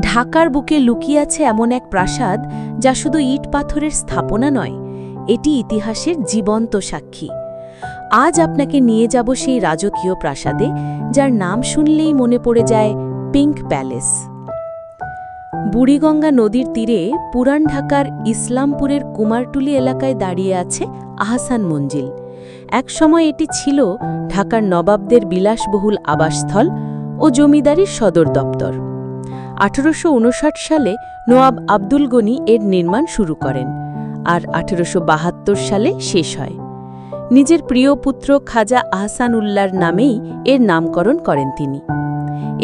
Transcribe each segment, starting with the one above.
ঢাকার বুকে লুকিয়ে আছে এমন এক প্রাসাদ যা শুধু ইট পাথরের স্থাপনা নয়, এটি ইতিহাসের জীবন্ত সাক্ষী। আজ আপনাকে নিয়ে যাব সেই রাজকীয় প্রাসাদে, যার নাম শুনলেই মনে পড়ে যায় পিঙ্ক প্যালেস। বুড়িগঙ্গা নদীর তীরে পুরান ঢাকার ইসলামপুরের কুমারটুলি এলাকায় দাঁড়িয়ে আছে আহসান মঞ্জিল। একসময় এটি ছিল ঢাকার নবাবদের বিলাসবহুল আবাসস্থল ও জমিদারির সদর দপ্তর। আঠারোশো সালে নোয়াব আব্দুল গনি এর নির্মাণ শুরু করেন, আর আঠারোশো সালে শেষ হয়। নিজের প্রিয় পুত্র খাজা আহসান উল্লার নামেই এর নামকরণ করেন তিনি।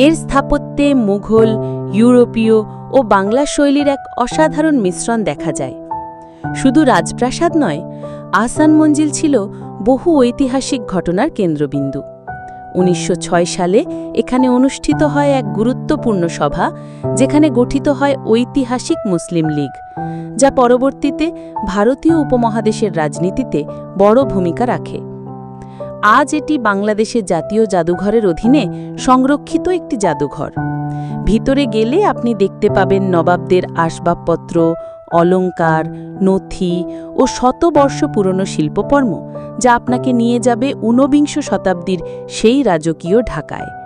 এর স্থাপত্যে মুঘল, ইউরোপীয় ও বাংলা শৈলীর এক অসাধারণ মিশ্রণ দেখা যায়। শুধু রাজপ্রাসাদ নয়, আহসান মঞ্জিল ছিল বহু ঐতিহাসিক ঘটনার কেন্দ্রবিন্দু। উনিশশো ছয় সালে এখানে অনুষ্ঠিত হয় এক গুরুত্বপূর্ণ সভা, যেখানে গঠিত হয় ঐতিহাসিক মুসলিম লীগ, যা পরবর্তীতে ভারতীয় উপমহাদেশের রাজনীতিতে বড় ভূমিকা রাখে। আজ এটি বাংলাদেশের জাতীয় জাদুঘরের অধীনে সংরক্ষিত একটি জাদুঘর। ভিতরে গেলে আপনি দেখতে পাবেন নবাবদের আসবাবপত্র অলংকার নথি ও শতবর্ষ পুরনো শিল্পকর্ম যা আপনাকে নিয়ে যাবে ঊনবিংশ শতাব্দীর সেই রাজকীয় ঢাকায়।